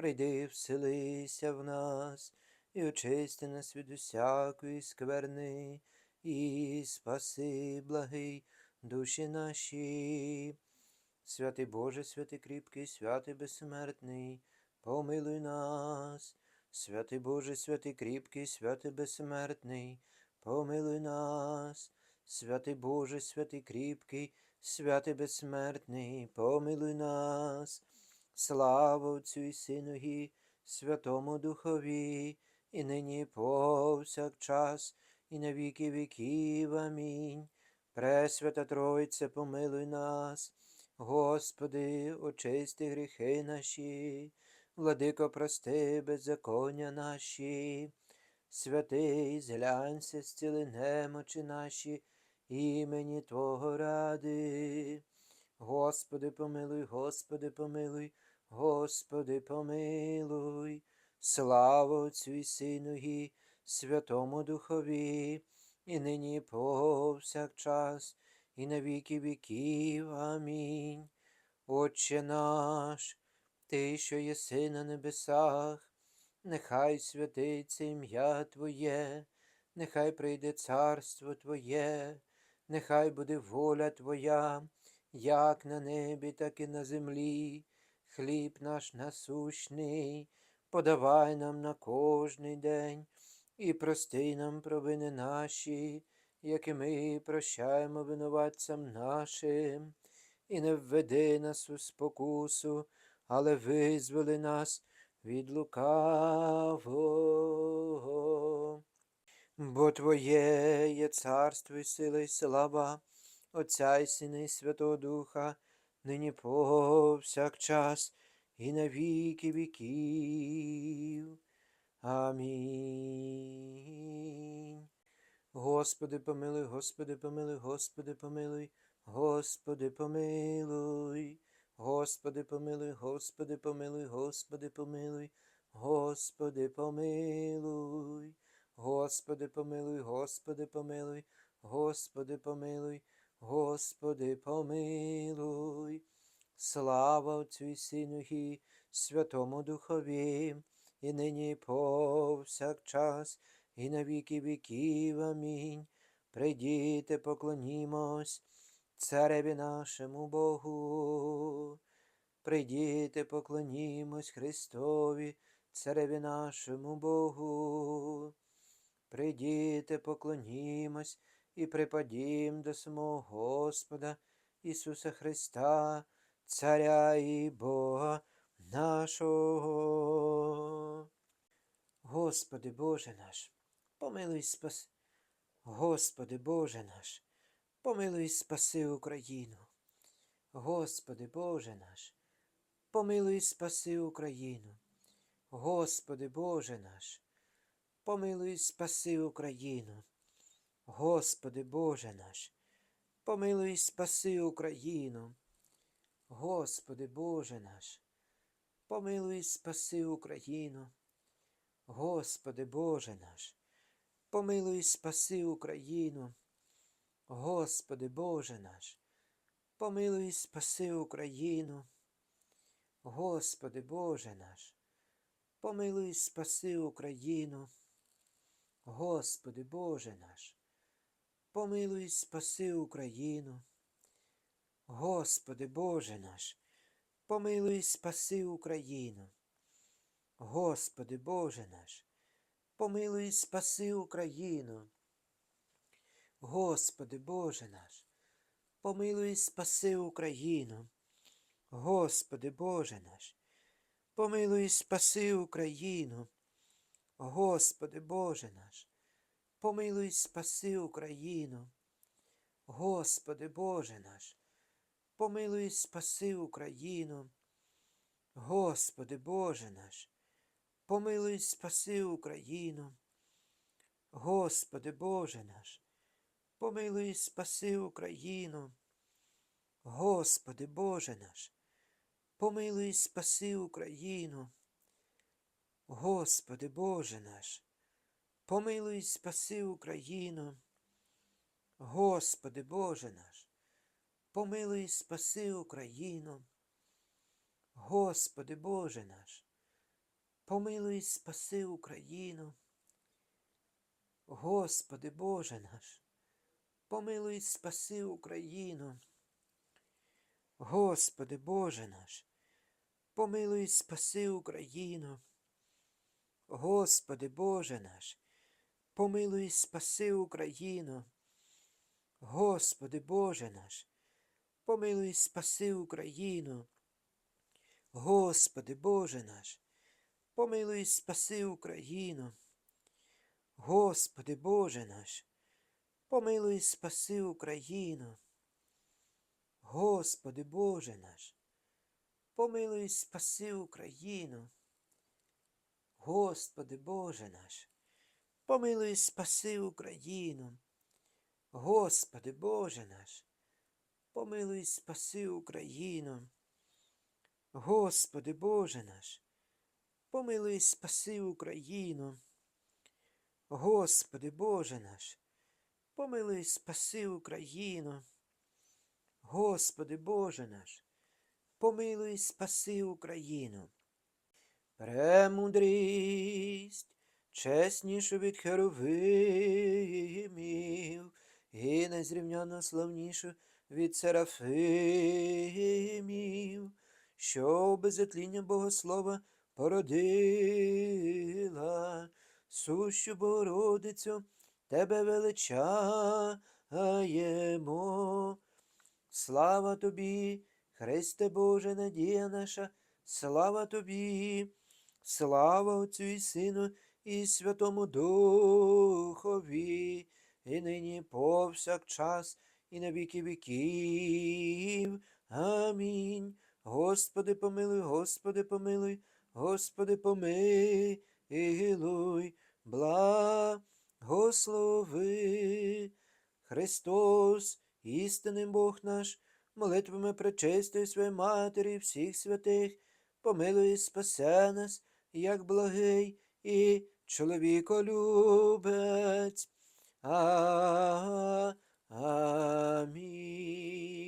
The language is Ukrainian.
Прийди, вселися в нас, і очисти нас від усякої скверни, і спаси, благий душі наші. Святий Боже, святий кріпкий, святий безсмертний, помилуй нас. Святий Боже, святий кріпкий, святий безсмертний, помилуй нас. Святий Боже, святий кріпкий, святий безсмертний, помилуй нас. Слава Отцю і Сину і Святому Духові, і нині повсякчас, і на віки віків. Амінь. Пресвята Тройце, помилуй нас, Господи, очисти гріхи наші, владико, прости беззаконня наші, святий, зглянься, зціли немочі наші, імені Твого ради. Господи, помилуй, Господи, помилуй, Господи, помилуй, слава Отцю і Святому Духові, і нині повсякчас, і на віки віків. Амінь. Отче наш, Ти, що єси на небесах, нехай святиться ім'я Твоє, нехай прийде царство Твоє, нехай буде воля Твоя як на небі, так і на землі. Хліб наш насущний, подавай нам на кожний день і прости нам провини наші, які ми прощаємо винуватцям нашим, і не введи нас у спокусу, але визволи нас від лукавого. Бо Твоє є царство і сила і слава. Отця і Сина і Святого Духа, нині повсякчас і на віки віків. Амінь. Господи, помилуй, Господи, помилуй, Господи, помилуй, Господи, помилуй, Господи, помилуй, Господи, помилуй, Господи, помилуй, Господи, помилуй, Господи, помилуй, Господи, помилуй, Господи, помилуй. Господи, помилуй, слава Отцю і Святому Духові, і нині повсякчас, і на віки віків. Амінь. Прийдіте, поклонімось Цареві нашому Богу. Прийдіте, поклонімось Христові, Цареві нашому Богу. Прийдіте, поклонімось і припадім до самого Господа Ісуса Христа, Царя і Бога нашого. Господи Боже наш, помилуй спаси. Господи Боже наш, помилуй спаси Україну. Господи Боже наш, помилуй спаси Україну. Господи Боже наш, помилуй спаси Україну. Господи Боже наш, помилуй спаси Україну. Господи Боже наш, помилуй спаси Україну. Господи Боже наш, помилуй спаси Україну. Господи Боже наш, помилуй спаси Україну. Господи Боже наш, помилуй спаси Україну. Господи Боже наш, помилуй спаси Україну. Господи Боже наш, помилуй спаси Україну. Господи Боже наш, помилуй спаси Україну. Господи Боже наш, помилуй спаси Україну. Господи Боже наш, помилуй спаси Україну. Господи Боже наш, помилуй спаси Україну. Господи Боже наш, помилуй спаси Україну. Господи Боже наш, помилуй, спаси Україну. Господи Боже наш, помилуй, спаси Україну. Господи Боже наш, помилуй, спаси Україну. Господи Боже наш, помилуй, спаси Україну. Господи Боже наш, помилуй, спаси Україну. Господи Боже наш, помилуй, спаси Україну. Господи Боже наш, помилуй, спаси Україну. Господи Боже наш, помилуй, спаси Україну. Господи Боже наш, помилуй, спаси Україну. Господи Боже наш, помилуй, спаси Україну. Господи Боже наш, помилуй, спаси Україну. Господи Боже наш, помилуй, спаси Україну. Господи Боже наш, помилуй, спаси Україну. Господи Боже наш, помилуй, спаси Україну. Господи Боже наш, помилуй, спаси Україну. Господи Боже наш, помилуй, спаси Україну. Господи Боже наш, помилуй, спаси Україну. Господи Боже наш, помилуй, спаси Україну. Премудрість, чеснішу від херовимів, і незрівняно славнішу від серафимів, що без затління Богослова породила, сущу Богородицю, тебе величаємо. Слава тобі, Христе Боже, надія наша, слава тобі, слава Отцю і Сину і Святому Духові, і нині повсякчас, і на віки віків. Амінь. Господи, помилуй, Господи, помилуй, Господи, помилуй, благослови. Христос, істинний Бог наш, молитвами пречистої своєї Матері всіх святих, помилуй і спасе нас, як благий і чоловіколюбець. Амінь.